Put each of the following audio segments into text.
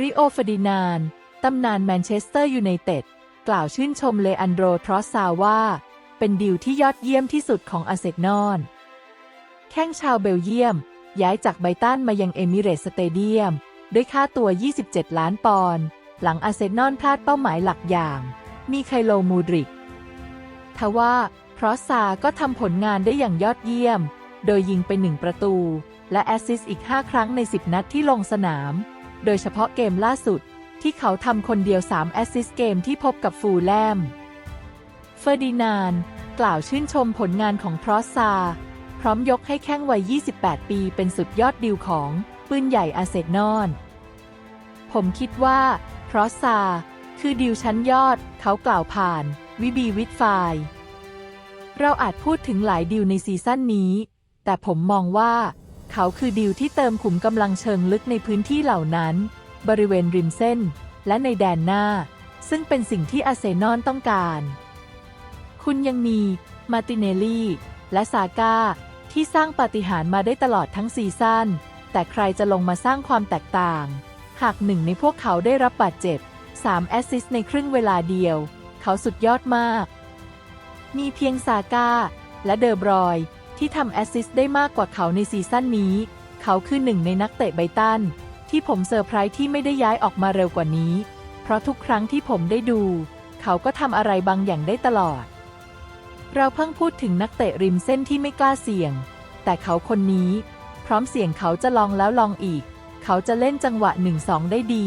ริโอฟอดินานตำนานแมนเชสเตอร์ยูไนเต็ดกล่าวชื่นชมเลอันโดรทรอสซาว่า เป็นดีลที่ยอดเยี่ยมที่สุดของอาเซนอลแข้งชาวเบลเยียม ย้ายจากไบตันมายังเอมิเรตสเตเดียม ด้วยค่าตัว 27 ล้านปอนด์หลังอาเซนอลพลาดเป้าหมายหลักอย่าง มีไคโลมูดริกทว่าพรอสซาก็ทำผลงานได้อย่างยอดเยี่ยม โดยยิงไปหนึ่งประตู และแอสซิสต์อีก 5 ครั้งใน 10 นัดที่ลงสนาม โดยเฉพาะเกมล่าสุด ที่เขาทำคนเดียว 3 แอสซิสเกมที่พบกับฟูลแลม เฟอร์ดินาน์กล่าวชื่นชมผลงานของพรอสซา พร้อมยกให้แข้งวัย 28 ปีเป็นสุดยอดดิวของปืนใหญ่อาเซนอลผมคิดว่าพรอสซา คือดิวชั้นยอด เขากล่าวผ่าน วิบีวิดไฟเราอาจพูดถึงหลายดิวในซีซั่นนี้ แต่ผมมองว่า เขาคือดิวที่เติมขุมกำลังเชิงลึกในพื้นที่เหล่านั้น บริเวณริมเส้น และในแดนหน้า ซึ่งเป็นสิ่งที่อาเซนอลต้องการ คุณยังมีมาติเนลลี่ และซาก้าที่สร้างปาฏิหาริย์มาได้ตลอดทั้งซีซั่น แต่ใครจะลงมาสร้างความแตกต่าง หากหนึ่งในพวกเขาได้รับบาดเจ็บ 3 แอสซิสในครึ่งเวลาเดียว เขาสุดยอดมาก มีเพียงซาก้าและเดอบรอย ที่ทำแอสซิสต์ได้มากกว่าเขาในซีซั่นนี้ เขาคือหนึ่งในนักเตะไบตัน ที่ผมเซอร์ไพรส์ที่ไม่ได้ย้ายออกมาเร็วกว่านี้ เพราะทุกครั้งที่ผมได้ดู เขาก็ทำอะไรบางอย่างได้ตลอด เราเพิ่งพูดถึงนักเตะริมเส้นที่ไม่กล้าเสี่ยง แต่เขาคนนี้ พร้อมเสี่ยงเขาจะลองแล้วลองอีก เขาจะเล่นจังหวะ 1-2 ได้ดี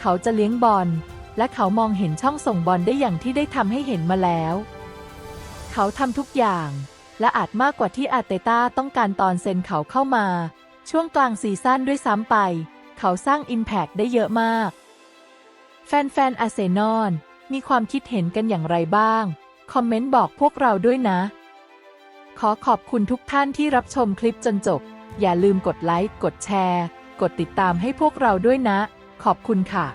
เขาจะเลี้ยงบอลและเขามองเห็นช่องส่งบอลได้อย่างที่ได้ทำให้เห็นมาแล้ว เขาทำทุกอย่าง และอาจมากกว่าที่อาร์เตต้าต้องการตอนเซ็นเขาเข้ามา ช่วงกลางซีซั่นด้วยซ้ำไป เขาสร้างอิมแพกได้เยอะมาก แฟนๆอาร์เซนอลมีความคิดเห็นกันอย่างไรบ้าง คอมเมนต์บอกพวกเราด้วยนะ ขอขอบคุณทุกท่านที่รับชมคลิปจนจบ อย่าลืมกดไลค์ กดแชร์ กดติดตามให้พวกเราด้วยนะ ขอบคุณค่ะ